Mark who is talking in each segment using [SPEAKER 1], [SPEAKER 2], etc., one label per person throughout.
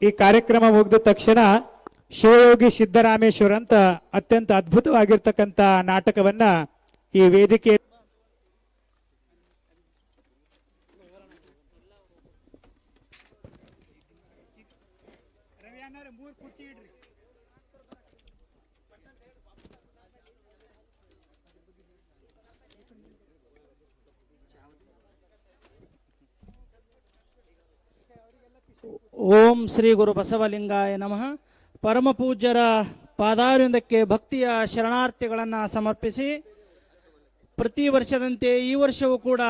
[SPEAKER 1] ಈ ಕಾರ್ಯಕ್ರಮ ಮುಗಿದ ತಕ್ಷಣ ಶಿವಯೋಗಿ ಸಿದ್ದರಾಮೇಶ್ವರ ಅಂತ ಅತ್ಯಂತ ಅದ್ಭುತವಾಗಿರ್ತಕ್ಕಂಥ ನಾಟಕವನ್ನ ಈ ವೇದಿಕೆ
[SPEAKER 2] ಓಂ ಶ್ರೀ ಗುರು ಬಸವಲಿಂಗಾಯ ನಮಃ. ಪರಮ ಪೂಜ್ಯರ ಪಾದಾರವಿಂದಕ್ಕೆ ಭಕ್ತಿಯ ಶರಣಾರ್ಥಿಗಳನ್ನು ಸಮರ್ಪಿಸಿ, ಪ್ರತಿ ವರ್ಷದಂತೆ ಈ ವರ್ಷವೂ ಕೂಡ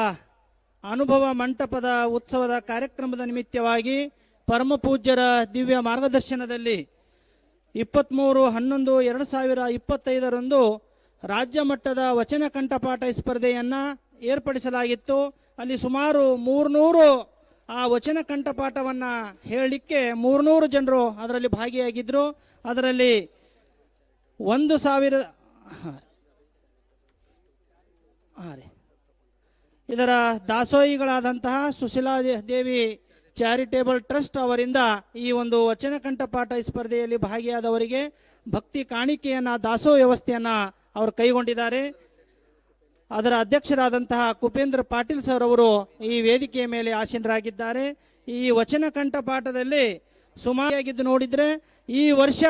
[SPEAKER 2] ಅನುಭವ ಮಂಟಪದ ಉತ್ಸವದ ಕಾರ್ಯಕ್ರಮದ ನಿಮಿತ್ತವಾಗಿ ಪರಮ ಪೂಜ್ಯರ ದಿವ್ಯ ಮಾರ್ಗದರ್ಶನದಲ್ಲಿ ಇಪ್ಪತ್ತ್ಮೂರು ಹನ್ನೊಂದು, ಎರಡು ಸಾವಿರ ಇಪ್ಪತ್ತೈದರಂದು ರಾಜ್ಯ ಮಟ್ಟದ ವಚನ ಕಂಠಪಾಠ ಸ್ಪರ್ಧೆಯನ್ನು ಏರ್ಪಡಿಸಲಾಗಿತ್ತು. ಅಲ್ಲಿ ಸುಮಾರು ಮೂರ್ನೂರು ಆ ವಚನ ಕಂಠಪಾಠವನ್ನು ಹೇಳಲಿಕ್ಕೆ ಮೂರ್ನೂರು ಜನರು ಅದರಲ್ಲಿ ಭಾಗಿಯಾಗಿದ್ದರು ಅದರಲ್ಲಿ ಒಂದು ಸಾವಿರ, ಹಾಂ ರೀ. ಇದರ ದಾಸೋಹಿಗಳಾದಂತಹ ಸುಶೀಲಾ ದೇವಿ ಚಾರಿಟೇಬಲ್ ಟ್ರಸ್ಟ್ ಅವರಿಂದ ಈ ಒಂದು ವಚನ ಕಂಠಪಾಠ ಸ್ಪರ್ಧೆಯಲ್ಲಿ ಭಾಗಿಯಾದವರಿಗೆ ಭಕ್ತಿ ಕಾಣಿಕೆಯನ್ನ ದಾಸೋ ವ್ಯವಸ್ಥೆಯನ್ನು ಅವರು ಕೈಗೊಂಡಿದ್ದಾರೆ. ಅದರ ಅಧ್ಯಕ್ಷರಾದಂತಹ ಕುಪೇಂದ್ರ ಪಾಟೀಲ್ ಸರ್ ಅವರು ಈ ವೇದಿಕೆಯ ಮೇಲೆ ಆಸೀನರಾಗಿದ್ದಾರೆ. ಈ ವಚನ ಕಂಠಪಾಠದಲ್ಲಿ ಸುಮಾರಿಯಾಗಿದ್ದು ನೋಡಿದ್ರೆ, ಈ ವರ್ಷ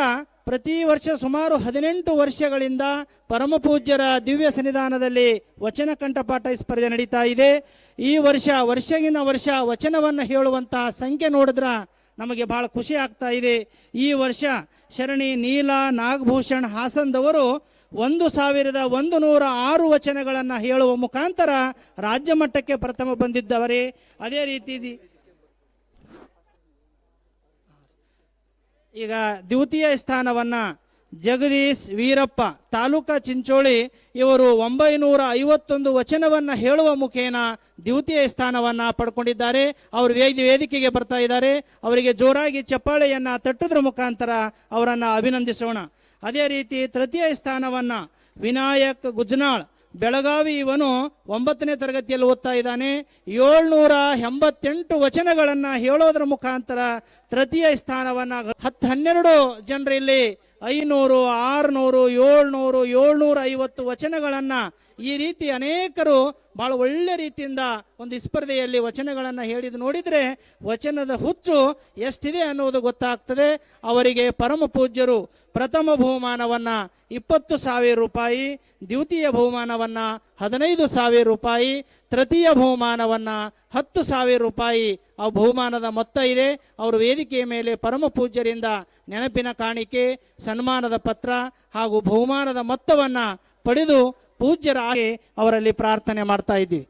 [SPEAKER 2] ಪ್ರತಿ ವರ್ಷ ಸುಮಾರು ಹದಿನೆಂಟು ವರ್ಷಗಳಿಂದ ಪರಮಪೂಜ್ಯರ ದಿವ್ಯ ಸನ್ನಿಧಾನದಲ್ಲಿ ವಚನ ಕಂಠಪಾಠ ಸ್ಪರ್ಧೆ ನಡೀತಾ ಇದೆ. ಈ ವರ್ಷ ವರ್ಷಗಿನ ವರ್ಷ ವಚನವನ್ನು ಹೇಳುವಂತಹ ಸಂಖ್ಯೆ ನೋಡಿದ್ರೆ ನಮಗೆ ಬಹಳ ಖುಷಿ ಆಗ್ತಾ ಇದೆ. ಈ ವರ್ಷ ಶರಣಿ ನೀಲ ನಾಗಭೂಷಣ್ ಹಾಸನ್ದವರು ಒಂದು ಸಾವಿರದ ಒಂದು ನೂರ ಆರು ವಚನಗಳನ್ನು ಹೇಳುವ ಮುಖಾಂತರ ರಾಜ್ಯ ಮಟ್ಟಕ್ಕೆ ಪ್ರಥಮ ಬಂದಿದ್ದವರೇ? ಅದೇ ರೀತಿ ಈಗ ದ್ವಿತೀಯ ಸ್ಥಾನವನ್ನ ಜಗದೀಶ್ ವೀರಪ್ಪ, ತಾಲೂಕಾ ಚಿಂಚೋಳಿ ಇವರು ಒಂಬೈನೂರ ಐವತ್ತೊಂದು ವಚನವನ್ನ ಹೇಳುವ ಮುಖೇನ ದ್ವಿತೀಯ ಸ್ಥಾನವನ್ನ ಪಡ್ಕೊಂಡಿದ್ದಾರೆ. ಅವರು ವೇದಿ ವೇದಿಕೆಗೆ ಬರ್ತಾ ಇದ್ದಾರೆ. ಅವರಿಗೆ ಜೋರಾಗಿ ಚಪ್ಪಾಳೆಯನ್ನ ತಟ್ಟುವುದರ ಮುಖಾಂತರ ಅವರನ್ನ ಅಭಿನಂದಿಸೋಣ. ಅದೇ ರೀತಿ ತೃತೀಯ ಸ್ಥಾನವನ್ನು ವಿನಾಯಕ್ ಗುಜ್ನಾಳ್, ಬೆಳಗಾವಿ ಇವನು ಒಂಬತ್ತನೇ ತರಗತಿಯಲ್ಲಿ ಓದ್ತಾ ಇದ್ದಾನೆ. ಏಳ್ನೂರ ಎಂಬತ್ತೆಂಟು ವಚನಗಳನ್ನು ಹೇಳೋದ್ರ ಮುಖಾಂತರ ತೃತೀಯ ಸ್ಥಾನವನ್ನು ಹತ್ತು ಹನ್ನೆರಡು ಜನರಲ್ಲಿ ಐನೂರು, ಆರುನೂರು, ಏಳ್ನೂರು ಏಳ್ನೂರ ಐವತ್ತು ವಚನಗಳನ್ನು ಈ ರೀತಿ ಅನೇಕರು ಬಹಳ ಒಳ್ಳೆ ರೀತಿಯಿಂದ ಒಂದು ಸ್ಪರ್ಧೆಯಲ್ಲಿ ವಚನಗಳನ್ನು ಹೇಳಿದ ನೋಡಿದ್ರೆ ವಚನದ ಹುಚ್ಚು ಎಷ್ಟಿದೆ ಅನ್ನುವುದು ಗೊತ್ತಾಗ್ತದೆ. ಅವರಿಗೆ ಪರಮ ಪೂಜ್ಯರು ಪ್ರಥಮ ಬಹುಮಾನವನ್ನ ಇಪ್ಪತ್ತು ಸಾವಿರ ರೂಪಾಯಿ, ದ್ವಿತೀಯ ಬಹುಮಾನವನ್ನ ಹದಿನೈದು ಸಾವಿರ ರೂಪಾಯಿ, ತೃತೀಯ ಬಹುಮಾನವನ್ನ ಹತ್ತು ಸಾವಿರ ರೂಪಾಯಿ ಆ ಬಹುಮಾನದ ಮೊತ್ತ ಇದೆ. ಅವರು ವೇದಿಕೆಯ ಮೇಲೆ ಪರಮ ಪೂಜ್ಯರಿಂದ ನೆನಪಿನ ಕಾಣಿಕೆ, ಸನ್ಮಾನದ ಪತ್ರ ಹಾಗೂ ಬಹುಮಾನದ ಮೊತ್ತವನ್ನು ಪಡೆದು ಪೂಜ್ಯರಾಗಿ ಅವರಲ್ಲಿ ಪ್ರಾರ್ಥನೆ ಮಾಡ್ತಾ ಇದ್ದೀವಿ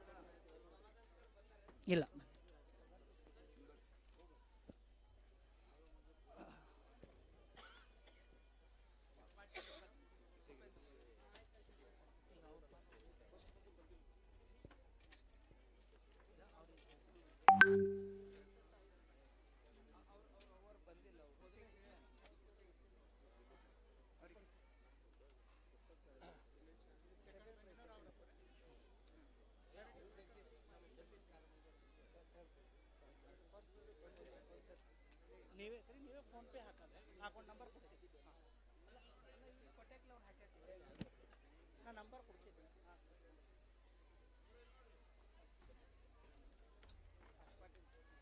[SPEAKER 2] ನೀವೇ ನೀವೇ ಫೋನ್ಪೇ ಹಾಕಲ್ಲ ಹಾಕೊಂಡು ನಂಬರ್ ಕೊಡ್ತೀನಿ ನಾ ನಂಬರ್ ಕೊಡ್ತೀನಿ